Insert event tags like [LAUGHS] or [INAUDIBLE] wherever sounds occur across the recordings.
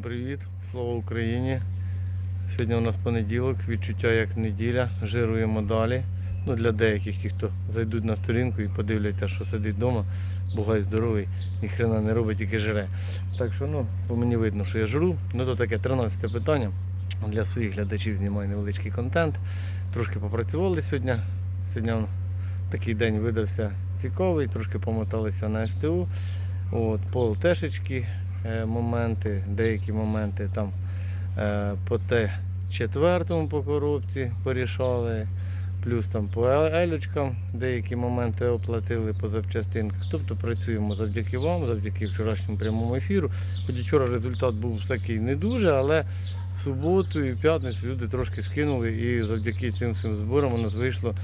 Всім привіт, слава Україні. Сьогодні у нас понеділок, відчуття як неділя, жируємо далі. Ну, для деяких, ті, хто зайдуть на сторінку і подивляться, що сидить вдома, бугай здоровий, ніхрена не робить, тільки жре. Так що ну, по мені видно, що я жру. Ну то таке 13 питання. Для своїх глядачів знімаю невеличкий контент. Трошки попрацювали сьогодні. Сьогодні такий день видався цікавий, трошки помоталися на СТУ. От, по ЛТшечки е, моменти, деякі моменти там е, по Т4 по коробці порішали, плюс там по елючкам деякі моменти оплатили по запчастинках. Тобто працюємо завдяки вам, завдяки вчорашньому прямому ефіру. Хоч вчора результат був такий не дуже, але в суботу і в п'ятницю люди трошки скинули і завдяки цим всім зборам у нас вийшло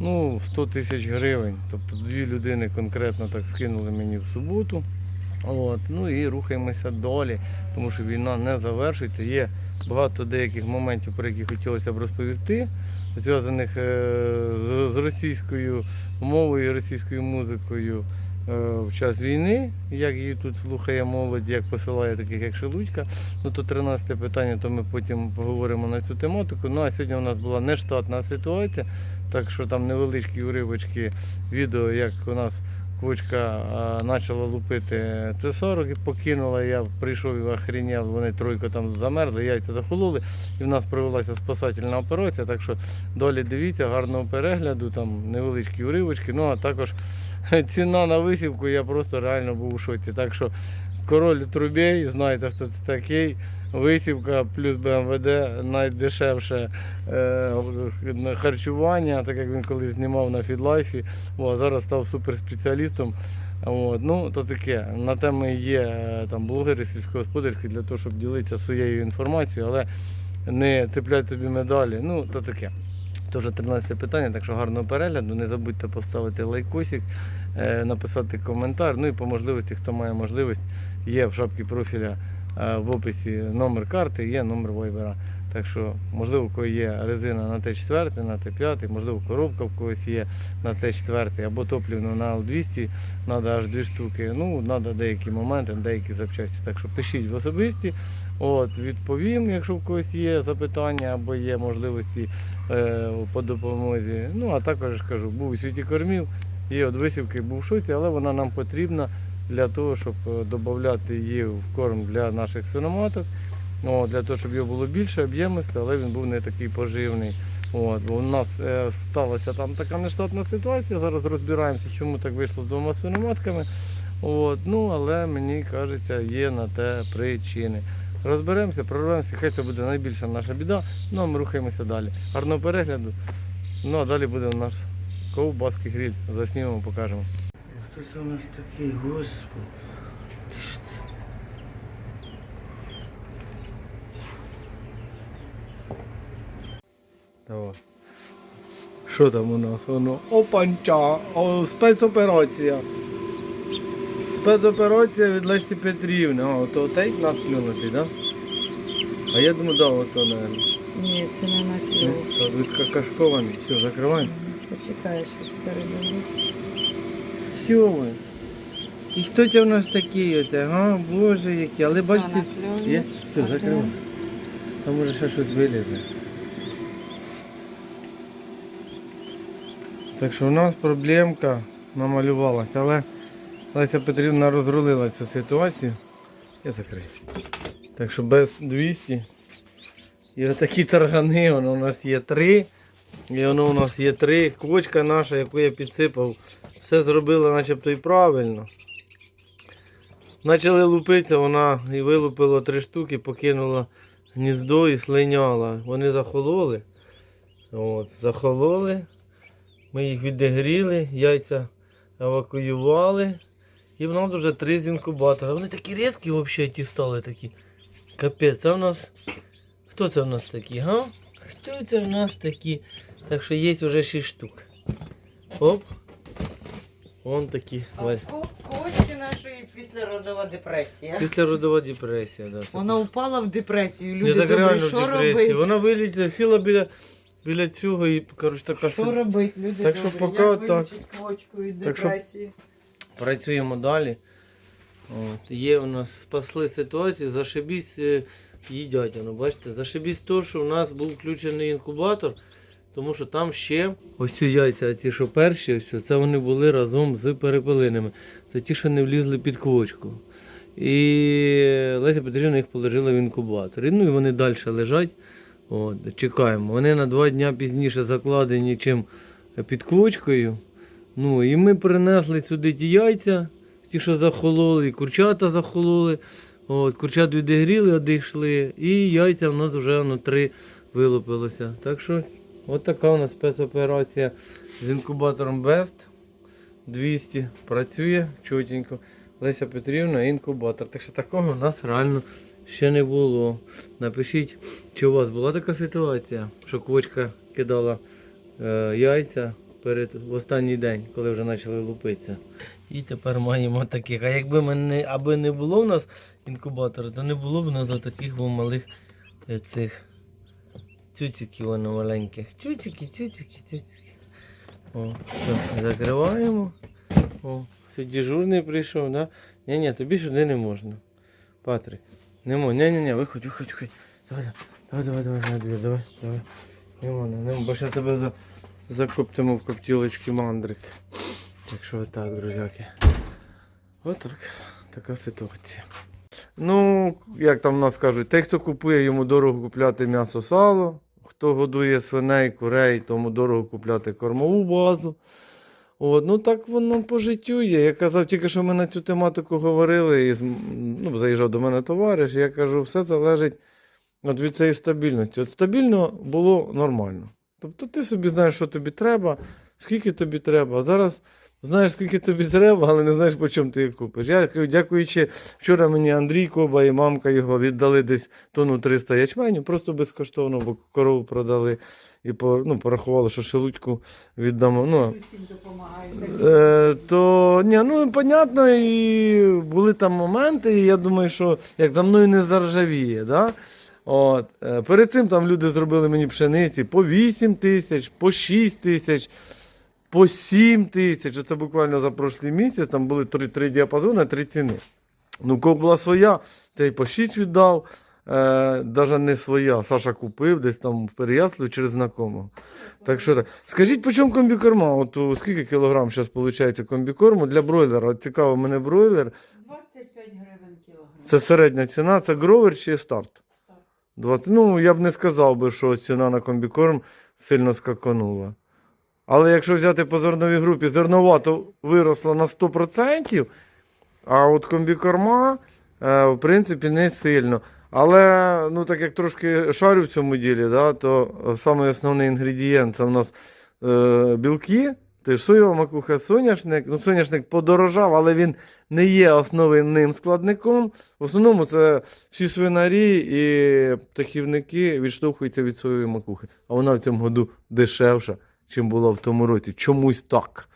ну, 100 тисяч гривень. Тобто дві людини конкретно так скинули мені в суботу. От, ну і рухаємося далі, тому що війна не завершується. Є багато деяких моментів, про які хотілося б розповісти, зв'язаних е, з, російською мовою, російською музикою е, в час війни, як її тут слухає молодь, як посилає таких як Шелудька. Ну то 13 питання, то ми потім поговоримо на цю тематику. Ну а сьогодні у нас була нештатна ситуація, так що там невеличкі уривочки відео, як у нас квочка а, почала лупити Т-40 і покинула. Я прийшов і охренів, вони тройко там замерзли, яйця захололи, і в нас провелася спасательна операція. Так що далі дивіться, гарного перегляду, там невеличкі уривочки. Ну а також [LAUGHS] ціна на висівку, я просто реально був у шоці. Так що король трубей, знаєте, хто це такий. Висівка плюс БМВД найдешевше е, харчування, так як він колись знімав на Фідлайфі. А зараз став суперспеціалістом. От, ну, то таке. На теми є е, там блогери сільськогосподарські для того, щоб ділитися своєю інформацією, але не цеплять собі медалі. Ну, то таке. Тож 13 питання, так що гарного перегляду. Не забудьте поставити лайкосик, е, написати коментар. Ну і по можливості, хто має можливість, є в шапці профіля в описі номер карти, є номер вайбера. Так що, можливо, у кого є резина на Т4, на Т5, можливо, коробка в когось є на Т4 або топлівну на Л200, треба аж дві штуки. Ну, треба деякі моменти, деякі запчасті. Так що пишіть в особисті, от, відповім, якщо в когось є запитання або є можливості е, по допомозі. Ну, а також кажу, був у світі кормів, є от висівки, був в шоці, але вона нам потрібна для того, щоб е, додати її в корм для наших свиноматок. О, для того, щоб його було більше, об'ємисто, але він був не такий поживний. От, бо у нас е, сталася там така нештатна ситуація. Зараз розбираємося, чому так вийшло з двома свиноматками. От, ну, але мені кажеться, є на те причини. Розберемося, прорвемося, хай це буде найбільша наша біда. Ну а ми рухаємося далі. Гарного перегляду. Ну а далі буде наш ковбаский гриль. Заснімемо, покажемо. Це у нас такий, господи? Давай. Що там у нас? Воно опанча, о, спецоперація. Спецоперація від Лесі Петрівни. А, ото той наплюнутий, так? Да? А я думаю, да, ото, наверное. Ні, це не на клюв. Тут від какашкований. Все, закриваємо. Почекай, щось передаю. Ви? І хто це у нас такий оце? А, боже які. Але Все, бачите, є? Все, Ага. закриваємо. Там може ще щось вилізе. Так що у нас проблемка намалювалася, але Леся Петрівна розрулила цю ситуацію. Я закрию. Так що без 200. І отакі таргани, воно у нас є три. І воно у нас є три. Квочка наша, яку я підсипав, все зробила начебто і правильно. Почали лупитися, вона і вилупила три штуки, покинула гніздо і слиняла. Вони захололи. От, захололи. Ми їх відігріли, яйця евакуювали. І в нас вже три з інкубатора. Вони такі різкі взагалі ті стали такі. Капець, це в нас. Хто це в нас такі, га? Хто це в нас такі? Так що є вже 6 штук. Оп. Вон такі. Валь. Кочки нашої післяродова депресія. Після родова депресія, да. Вона упала в депресію. Я Люди так думають, реально в що депресії. робити? Вона вилітіла, сіла біля, біля цього і, коротше, така Що робити, люди Так що добрі? поки Як так. вилічить квочку від Так що- депресії? Працюємо далі. От. Є у нас спасли ситуацію, зашибісь е, їдять. Воно, бачите, зашибісь то, що у нас був включений інкубатор, тому що там ще ось ці яйця, ці що перші, ось, це вони були разом з перепелинами. Це ті, що не влізли під квочку. І Леся Петрівна їх положила в інкубатор. І, ну і вони далі лежать. От, чекаємо. Вони на два дні пізніше закладені, чим під квочкою. Ну, і ми принесли сюди ті яйця, ті, що захололи, і курчата захололи. От, курчат відігріли, одійшли, і яйця в нас вже на три вилупилося. Так що, от така у нас спецоперація з інкубатором Best 200. Працює чотенько. Леся Петрівна, інкубатор. Так що такого у нас реально ще не було. Напишіть, чи у вас була така ситуація, що квочка кидала е, яйця перед в останній день, коли вже почали лупитися. І тепер маємо таких. А якби мене, аби не було в нас інкубатора, то не було б у нас таких малих е, цих цюциків воно маленьких. Цюцики, цюцики, цюцики. О, все, закриваємо. О, все, дежурний прийшов, да? Ні, ні, тобі сюди не можна. Патрик. Не можна. Ні, ні, ні, виходь, виходь, виходь. Давай, давай, давай, давай, давай, давай, давай, давай. Не можна, не можна, бо ще тебе за, закоптимо в коптілочки мандрик. Так отак, друзяки. Отак. Така ситуація. Ну, як там в нас кажуть, той, хто купує, йому дорого купляти м'ясо сало. Хто годує свиней, курей, тому дорого купляти кормову базу. От, ну так воно по життю є. Я казав, тільки що ми на цю тематику говорили, і ну, заїжджав до мене товариш, і я кажу, все залежить от від цієї стабільності. От стабільно було нормально. Тобто ти собі знаєш, що тобі треба, скільки тобі треба. А зараз знаєш, скільки тобі треба, але не знаєш, по чому ти їх купиш. Я дякуючи, вчора мені Андрій Коба і мамка його віддали десь тонну 300 ячменю, просто безкоштовно, бо корову продали і по, ну, порахували, що шелудьку віддамо. Ну, Е, то ні, ну понятно, і були там моменти, і я думаю, що як за мною не заржавіє. Да? От, е, перед цим там люди зробили мені пшениці по 8 тисяч, по 6 тисяч, по 7 тисяч. Це буквально за прошлий місяць, там були три, три діапазони, три ціни. Ну, кого була своя, та й по 6 віддав. Е, Навіть не своя. Саша купив десь там в Переяславі через знакомого. Так що так. Скажіть, по чому комбікорма? От у скільки кілограм зараз виходить комбікорму для бройлера? От цікаво, мене бройлер. 25 гривень кілограм. Це середня ціна, це гровер чи старт? Старт. 20. Ну, я б не сказав би, що ціна на комбікорм сильно скаканула. Але якщо взяти по зерновій групі, зернова то виросла на 100%, а от комбікорма, е, в принципі, не сильно. Але ну, так як трошки шарю в цьому ділі, да, то е, самий основний інгредієнт це в нас е, білки. Ти соєва макуха, соняшник. Ну, соняшник подорожав, але він не є основним складником. В основному це всі свинарі і птахівники відштовхуються від соєвої макухи. А вона в цьому году дешевша, чим була в тому році. Чомусь так.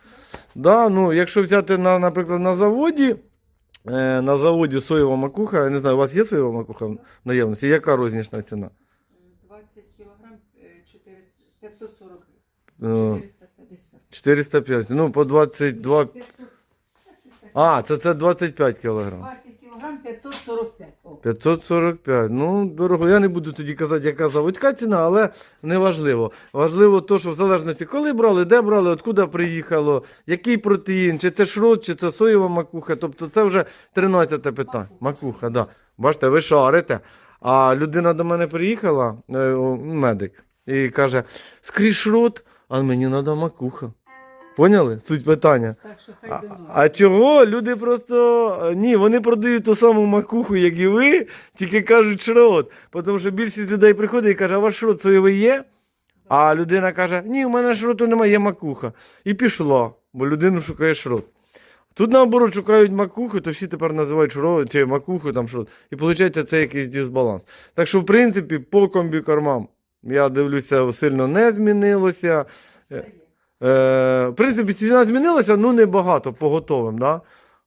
Да, ну, якщо взяти, на, наприклад, на заводі, е, на заводі соєва макуха, я не знаю, у вас є соєва макуха в наявності? Яка рознічна ціна? 20 кілограм е, 400, 540 Е, 450. 450. Ну, по 22. А, це, це 25 кілограм. 20 кілограм 545. О. 545. Ну, дорого. Я не буду тоді казати, яка заводська ціна, але не важливо. Важливо то, що в залежності, коли брали, де брали, откуда приїхало, який протеїн, чи це шрот, чи це соєва макуха. Тобто це вже 13 питання. Макуха, да. Бачите, ви шарите. А людина до мене приїхала, е, медик, і каже: скрізь шрот, а мені треба макуха. Поняли? Суть питання. Так що А, хай доносить. а чого? Люди просто. Ні, вони продають ту саму макуху, як і ви, тільки кажуть шрот. Тому що більшість людей приходить і каже, а ваш шрот соєвий є? А людина каже, ні, у мене шроту немає, є макуха. І пішла, бо людину шукає шрот. Тут наоборот шукають макуху, то всі тепер називають шрот, чи макуху, там шрот. І виходить, це якийсь дисбаланс. Так що, в принципі, по комбікормам, я дивлюся, сильно не змінилося. Е, в принципі, ціна змінилася, ну небагато по готовим. Да?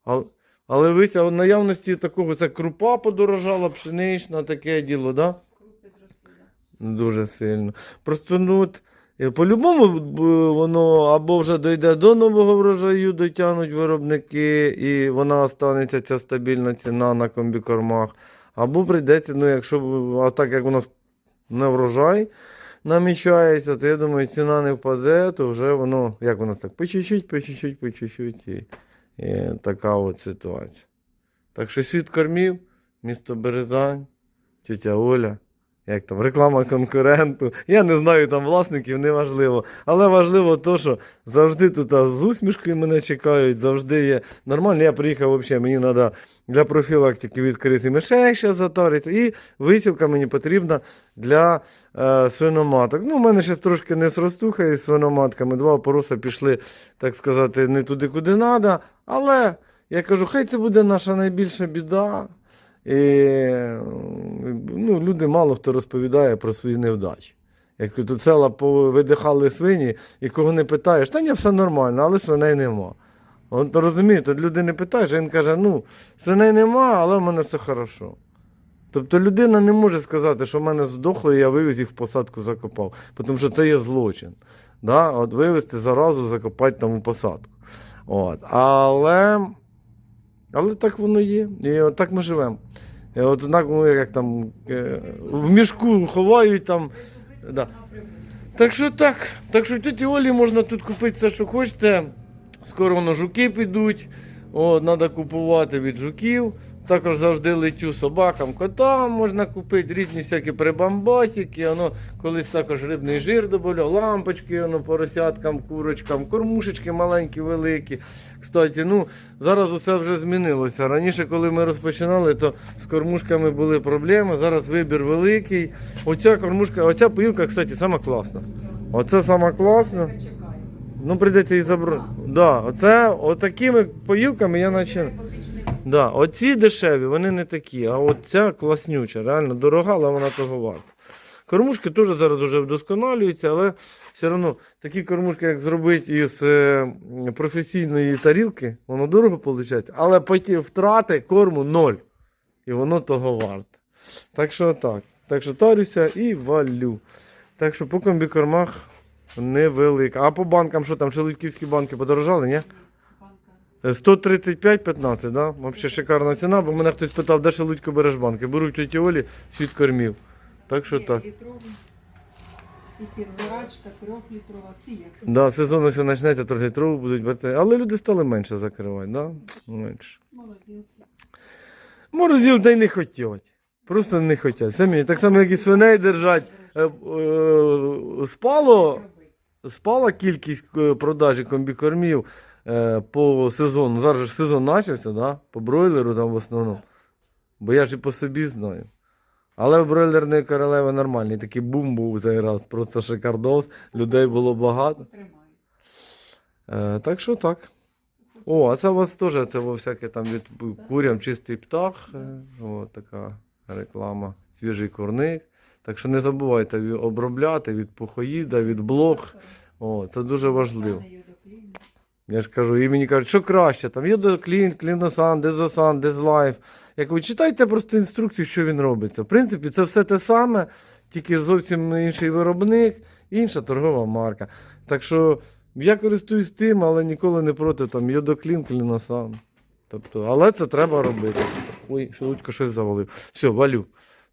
Але, але вися, в наявності такого це крупа подорожала, пшенична, таке діло, да? Крупи зросли, да. Дуже сильно. Просто ну, от, по-любому воно або вже дійде до нового врожаю, дотягнуть виробники, і вона останеться ця стабільна ціна на комбікормах. Або прийдеться, ну якщо а так як у нас не врожай намічається, то я думаю, ціна не впаде, то вже воно, як нас так, по чуть-чуть, по чуть-чуть, по чуть-чуть. І, і така от ситуація. Так що світ кормів, місто Березань, тетя Оля. Як там, реклама конкуренту. Я не знаю там власників, не важливо. Але важливо то, що завжди тут з усмішкою мене чекають, завжди є нормально. Я приїхав взагалі, мені треба для профілактики відкрити мишей ще затарити. І висівка мені потрібна для е, свиноматок. Ну, у мене ще трошки не сростуха із свиноматками. Два опороса пішли, так сказати, не туди, куди треба. Але я кажу, хай це буде наша найбільша біда. І ну, люди мало хто розповідає про свої невдачі. Як тут села повидихали свині, і кого не питаєш, та ні, все нормально, але свиней нема. От розумієте, люди не питаєш, а він каже, ну, свиней нема, але в мене все хорошо. Тобто людина не може сказати, що в мене здохло, і я вивез їх в посадку закопав, тому що це є злочин. Да? От вивезти заразу, закопати там у посадку. От. Але, але так воно є. І от так ми живемо. І от однак, ми як там е, в мішку ховають там. Да. Так що так. Так що тіті Олі можна тут купити все, що хочете. Скоро воно жуки підуть. О, треба купувати від жуків. Також завжди летю собакам, котам можна купити, різні всякі прибамбасики. Воно колись також рибний жир додавав, лампочки, воно поросяткам, курочкам, кормушечки маленькі, великі. Кстати, ну зараз усе вже змінилося. Раніше, коли ми розпочинали, то з кормушками були проблеми. Зараз вибір великий. Оця кормушка, оця поїлка, кстати, сама класна. Оце сама класна. Ну, прийдеться її забрати. Да, оце, отакими поїлками я починаю. Да, оці дешеві, вони не такі, а от ця класнюча, реально дорога, але вона того варта. Кормушки теж зараз вже вдосконалюються, але все одно такі кормушки, як зробити із е, професійної тарілки, воно дорого виходить, але потім втрати корму ноль. І воно того варте. Так що так. Так що тарюся і валю. Так що по комбікормах невелика. А по банкам, що там, шелудьківські банки подорожали, ні? Е, 135-15, да? Взагалі шикарна ціна, бо мене хтось питав, де шелудько береш банки. Беру в тіті Олі, світ кормів. Так що так. І півторачка, трьохлітрова, всі є. Да, сезон ось почнеться, трьохлітрову будуть брати. Але люди стали менше закривати, да? Менше. Морозилки. Морозів та й не хотять. Просто не хотять. Самі, так само, як і свиней держать. Е, е, Спало, спала кількість е, продажі комбікормів е, по сезону. Зараз же сезон почався, да? по бройлеру там в основному. Бо я ж і по собі знаю. Але в бройлерної королеви нормальний такий бум був цей раз. Просто шикардос, людей було багато. Е, так що так. О, а це у вас теж це всяке там від курям чистий птах. Е, о, така реклама, свіжий курник. Так що не забувайте обробляти від пухоїда, від блох. О, це дуже важливо. Я ж кажу, і мені кажуть, що краще, там йодоклін, кліносан, дезосан, дезлайф. Я кажу, читайте просто інструкцію, що він робиться. В принципі, це все те саме, тільки зовсім інший виробник, інша торгова марка. Так що я користуюсь тим, але ніколи не проти там йодоклін, кліносан. Тобто, але це треба робити. Ой, шелудько щось завалив. Все, валю.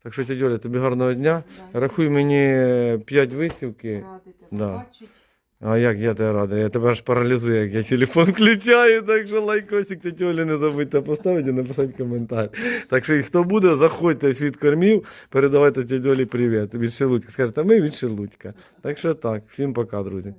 Так що, тетя тобі гарного дня. Рахуй мені 5 висівки. Да. А як я тебе радий? Я тебе аж паралізую, як я телефон включаю, так що лайкосик Олі не забудьте поставити і написати коментар. Так що хто буде, заходьте світ кормів, передавайте Олі привіт. Від Шелудька. Скажете, ми від Шелудька. Так що так, всім пока, друзі.